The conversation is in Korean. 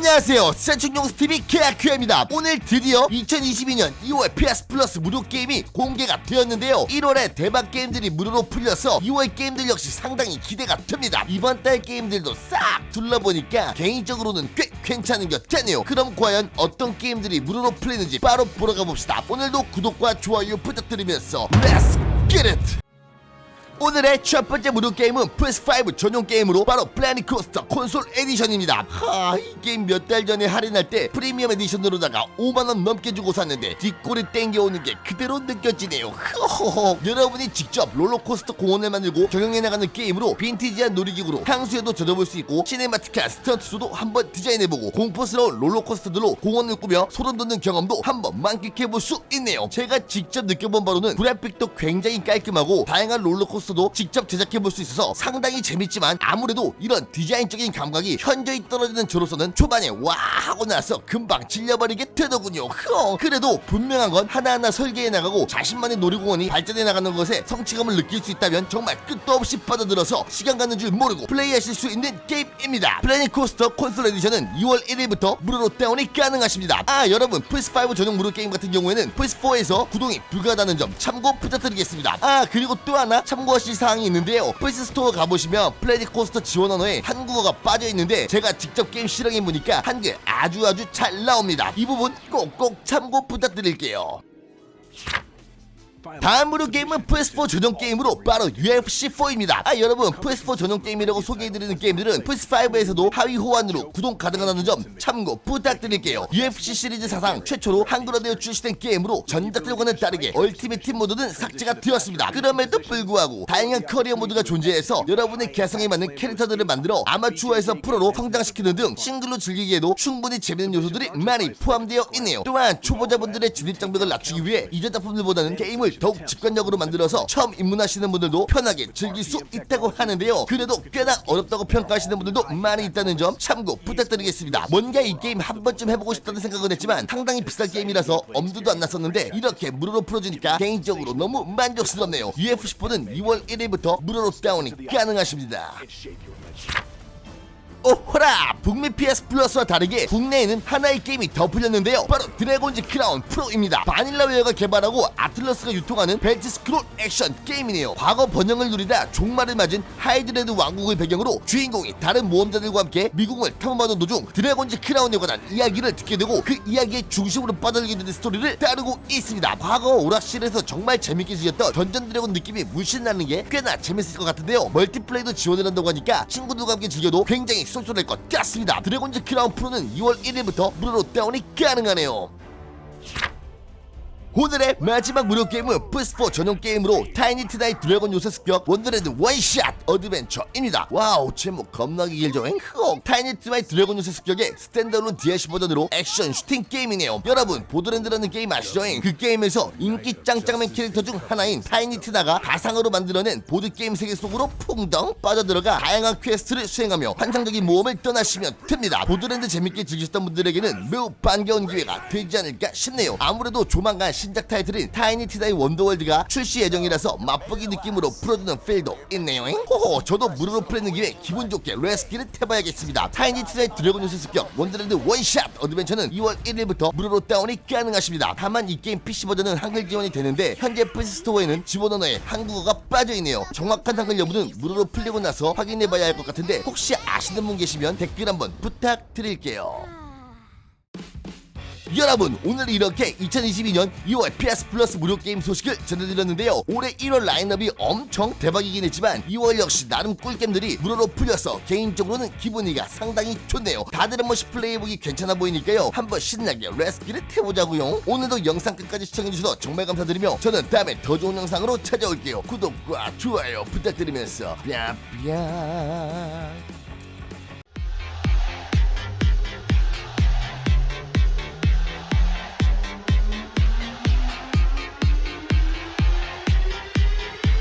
안녕하세요. 센충용스 TV 케아큐입니다. 오늘 드디어 2022년 2월 PS 플러스 무료 게임이 공개가 되었는데요. 1월에 대박 게임들이 무료로 풀려서 2월 게임들 역시 상당히 기대가 됩니다. 이번 달 게임들도 싹 둘러보니까 개인적으로는 꽤 괜찮은 것 같네요. 그럼 과연 어떤 게임들이 무료로 풀리는지 바로 보러 가봅시다. 오늘도 구독과 좋아요 부탁드리면서 get it! 오늘의 첫 번째 무료 게임은 PS5 전용 게임으로 바로 플래닛 코스터 콘솔 에디션입니다. 하, 이 게임 몇 달 전에 할인할 때 프리미엄 에디션으로다가 5만 원 넘게 주고 샀는데 뒷골이 땡겨오는 게 그대로 느껴지네요. 허허허. 여러분이 직접 롤러코스터 공원을 만들고 경영해 나가는 게임으로 빈티지한 놀이기구로 향수에도 젖어볼 수 있고 시네마티카 스턴트도 한번 디자인해보고 공포스러운 롤러코스터들로 공원을 꾸며 소름 돋는 경험도 한번 만끽해볼 수 있네요. 제가 직접 느껴본 바로는 그래픽도 굉장히 깔끔하고 다양한 롤러코스터 도 직접 제작해볼 수 있어서 상당히 재밌지만 아무래도 이런 디자인적인 감각이 현저히 떨어지는 저로서는 초반에 와 하고 나서 금방 질려버리게 되더군요. 흐 그래도 분명한 건 하나하나 설계해 나가고 자신만의 놀이공원이 발전해 나가는 것에 성취감을 느낄 수 있다면 정말 끝도 없이 빠져들어서 시간 가는 줄 모르고 플레이하실 수 있는 게임입니다. 플래닛 코스터 콘솔 에디션은 2월 1일부터 무료로 다운이 가능하십니다. 아 여러분 플스5 전용 무료 게임 같은 경우에는 플스4에서 구동이 불가하다는 점 참고 부탁드리겠습니다. 아 그리고 또 하나 참고하 실 사항이 있는데요. 플스 스토어 가보시면 플래닛 코스터 지원 언어에 한국어가 빠져 있는데 제가 직접 게임 실행해 보니까 한글 아주 아주 잘 나옵니다. 이 부분 꼭꼭 참고 부탁드릴게요. 다음으로 게임은 PS4 전용 게임으로 바로 UFC4입니다. 아 여러분 PS4 전용 게임이라고 소개해드리는 게임들은 PS5에서도 하위 호환으로 구동 가능하다는 점 참고 부탁드릴게요. UFC 시리즈 사상 최초로 한글화되어 출시된 게임으로 전작들과는 다르게 얼티밋 팀 모드는 삭제가 되었습니다. 그럼에도 불구하고 다양한 커리어 모드가 존재해서 여러분의 개성에 맞는 캐릭터들을 만들어 아마추어에서 프로로 성장시키는 등 싱글로 즐기기에도 충분히 재밌는 요소들이 많이 포함되어 있네요. 또한 초보자분들의 진입 장벽을 낮추기 위해 이전 작품들보다는 게임을 더욱 직관적으로 만들어서 처음 입문하시는 분들도 편하게 즐길 수 있다고 하는데요. 그래도 꽤나 어렵다고 평가하시는 분들도 많이 있다는 점 참고 부탁드리겠습니다. 뭔가 이 게임 한 번쯤 해보고 싶다는 생각은 했지만 상당히 비싼 게임이라서 엄두도 안 났었는데 이렇게 무료로 풀어주니까 개인적으로 너무 만족스럽네요. UFC4는 2월 1일부터 무료로 다운이 가능하십니다. 오호라! 북미 PS 플러스와 다르게 국내에는 하나의 게임이 더 풀렸는데요. 바로 드래곤즈 크라운 프로입니다. 바닐라웨어가 개발하고 아틀러스가 유통하는 벨트 스크롤 액션 게임이네요. 과거 번영을 누리다 종말을 맞은 하이드레드 왕국을 배경으로 주인공이 다른 모험자들과 함께 미국을 탐험하는 도중 드래곤즈 크라운에 관한 이야기를 듣게 되고 그 이야기의 중심으로 빠져들게 되는 스토리를 따르고 있습니다. 과거 오락실에서 정말 재밌게 즐겼던 던전 드래곤 느낌이 물씬 나는 게 꽤나 재밌을 것 같은데요. 멀티플레이도 지원을 한다고 하니까 친구들과 함께 즐겨도 굉장히 쏠쏠할 것 같습니다. 드래곤즈 크라운 프로는 2월 1일부터 무료로 다운이 가능하네요. 오늘의 마지막 무료 게임은 플스4 전용 게임으로 타이니 트나이 드래곤 요새 습격 원더랜드 원샷 어드벤처입니다. 와우 제목 겁나게 길죠? 엥흑 타이니 트나이 드래곤 요새 습격의 스탠드얼론 DLC 버전으로 액션 슈팅 게임이네요. 여러분 보드랜드라는 게임 아시죠? 그 게임에서 인기 짱짱맨 캐릭터 중 하나인 타이니 트나가 가상으로 만들어낸 보드게임 세계 속으로 풍덩 빠져들어가 다양한 퀘스트를 수행하며 환상적인 모험을 떠나시면 됩니다. 보드랜드 재밌게 즐기셨던 분들에게는 매우 반가운 기회가 되지 않을까 싶네요. 아무래도 조만간 신작 타이틀인 타이니 티다이 원더월드가 출시 예정이라서 맛보기 느낌으로 풀어주는 필도 있네요. 호호 저도 무료로 풀리는 김에 기분 좋게 레스키를 해봐야겠습니다. 타이니 티다이 드래곤 요새 습격 원더랜드 원샷 어드벤처는 2월 1일부터 무료로 다운이 가능하십니다. 다만 이 게임 PC 버전은 한글 지원이 되는데 현재 플스 스토어에는 지원 언어에 한국어가 빠져 있네요. 정확한 한글 여부는 무료로 풀리고 나서 확인해봐야 할 것 같은데 혹시 아시는 분 계시면 댓글 한번 부탁드릴게요. 여러분 오늘 이렇게 2022년 2월 PS 플러스 무료 게임 소식을 전해드렸는데요. 올해 1월 라인업이 엄청 대박이긴 했지만 2월 역시 나름 꿀게임들이 무료로 풀려서 개인적으로는 기분이가 상당히 좋네요. 다들 한 번씩 플레이해보기 괜찮아 보이니까요. 한번 신나게 레스키를 해보자고요. 오늘도 영상 끝까지 시청해주셔서 정말 감사드리며 저는 다음에 더 좋은 영상으로 찾아올게요. 구독과 좋아요 부탁드리면서 뺨뺨